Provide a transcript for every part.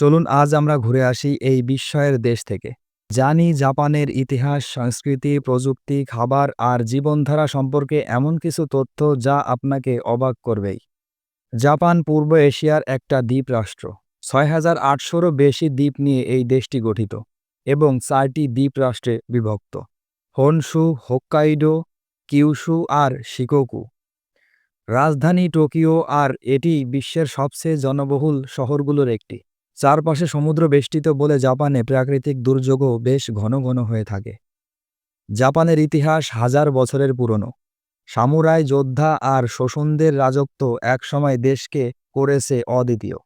চলুন আজ আমরা ঘুরে আসি এই বিস্ময়ের দেশ থেকে। জানি জাপানের ইতিহাস, সংস্কৃতি, প্রযুক্তি, খাবার আর জীবনধারা সম্পর্কে এমন কিছু তথ্য যা আপনাকে অবাক করবেই। জাপান পূর্ব এশিয়ার একটা দ্বীপ রাষ্ট্র। ছয় হাজার আটশোরও বেশি দ্বীপ নিয়ে এই দেশটি গঠিত এবং চারটি দ্বীপ রাষ্ট্রে বিভক্ত। হনসু, হোক্কাইডো কিউশু আর শিকোকু। রাজধানী টোকিও আর এটি বিশ্বের সবচেয়ে জনবহুল শহরগুলোর একটি। চারপাশে সমুদ্র বেষ্টিত বলে জাপানে প্রাকৃতিক দুর্যোগও বেশ ঘন ঘন হয়ে থাকে। জাপানের ইতিহাস হাজার বছরের পুরনো। সামুরাই যোদ্ধা আর শোষণদের রাজত্ব একসময় দেশকে করেছে অদ্বিতীয়।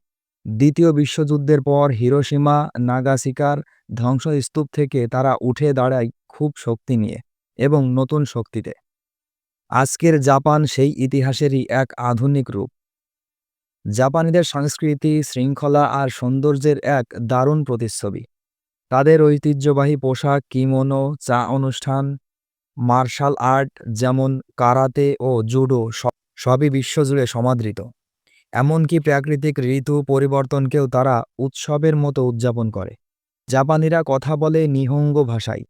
দ্বিতীয় বিশ্বযুদ্ধের পর হিরোসীমা নাগাসিকার ধ্বংসস্তূপ থেকে তারা উঠে দাঁড়ায় খুব শক্তি নিয়ে এবং নতুন শক্তিতে। আজকের জাপান সেই ইতিহাসেরই এক আধুনিক রূপ। জাপানিদের সংস্কৃতি, শৃঙ্খলা আর সৌন্দর্যের এক দারুণ প্রতিচ্ছবি। তাদের ঐতিহ্যবাহী পোশাক, কিমোনো, চা অনুষ্ঠান, মার্শাল আর্ট যেমন কারাতে ও জুডো সবই বিশ্বজুড়ে সমাদৃত। এমনকি প্রাকৃতিক ঋতু পরিবর্তনকেও তারা উৎসবের মতো উদযাপন করে। জাপানিরা কথা বলে নিহঙ্গ ভাষায়।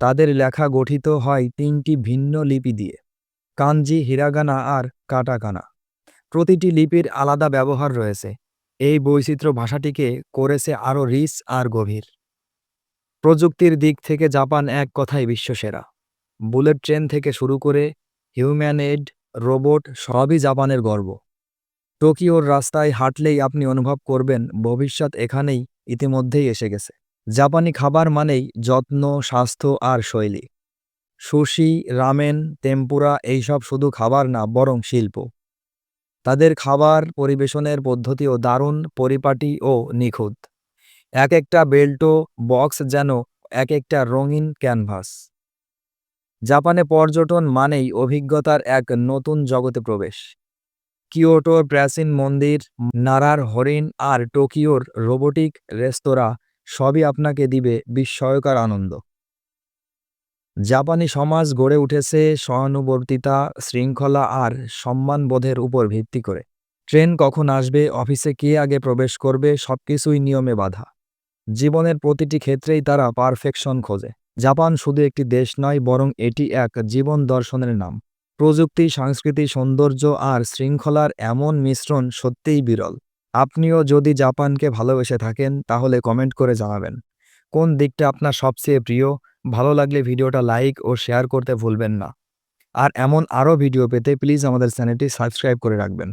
তাদের লেখা গঠিত হয় তিনটি ভিন্ন লিপি দিয়ে। কাঞ্জি হিরাগানা আর কাটাকানা। প্রতিটি লিপির আলাদা ব্যবহার রয়েছে। এই বৈচিত্র্য ভাষাটিকে করেছে আরও রিচ আর গভীর। প্রযুক্তির দিক থেকে জাপান এক কথায় বিশ্বসেরা। বুলেট ট্রেন থেকে শুরু করে হিউম্যান এড রোবট সবই জাপানের গর্ব। টোকিওর রাস্তায় হাঁটলেই আপনি অনুভব করবেন ভবিষ্যৎ এখানেই ইতিমধ্যেই এসে গেছে। জাপানি খাবার মানেই যত্ন, স্বাস্থ্য আর শৈলী। সুশি, রামেন তেম্পুরা এইসব শুধু খাবার না, বরং শিল্প। তাদের খাবার পরিবেশনের পদ্ধতিও দারুণ, পরিপাটি ও নিখুঁত। এক একটা বেল্টো বক্স যেন এক একটা রঙিন ক্যানভাস। জাপানে পর্যটন মানেই অভিজ্ঞতার এক নতুন জগতে প্রবেশ। কিয়োটোর প্রাচীন মন্দির, নারার হরিণ আর টোকিওর রোবোটিক রেস্তোরাঁ সবই আপনাকে দিবে বিস্ময়কর আনন্দ। জাপানি সমাজ গড়ে উঠেছে সহানুবর্তিতা শৃঙ্খলা আর সম্মানবোধের উপর ভিত্তি করে। ট্রেন কখন আসবে, অফিসে কে আগে প্রবেশ করবে, সবকিছুই নিয়মে বাধা। জীবনের প্রতিটি ক্ষেত্রেই তারা পারফেকশন খোঁজে। জাপান শুধু একটি দেশ নয়, বরং এটি এক জীবন দর্শনের নাম। প্রযুক্তি, সংস্কৃতি, সৌন্দর্য আর শৃঙ্খলার এমন মিশ্রণ সত্যিই বিরল। আপনিও যদি জাপানকে ভালোবেসে থাকেন, তাহলে কমেন্ট করে জানাবেন। কোন দিকটা আপনার সবচেয়ে প্রিয়? ভালো লাগলে ভিডিওটা লাইক ও শেয়ার করতে ভুলবেন না। আর এমন আরও ভিডিও পেতে প্লিজ আমাদের চ্যানেলটি সাবস্ক্রাইব করে রাখবেন।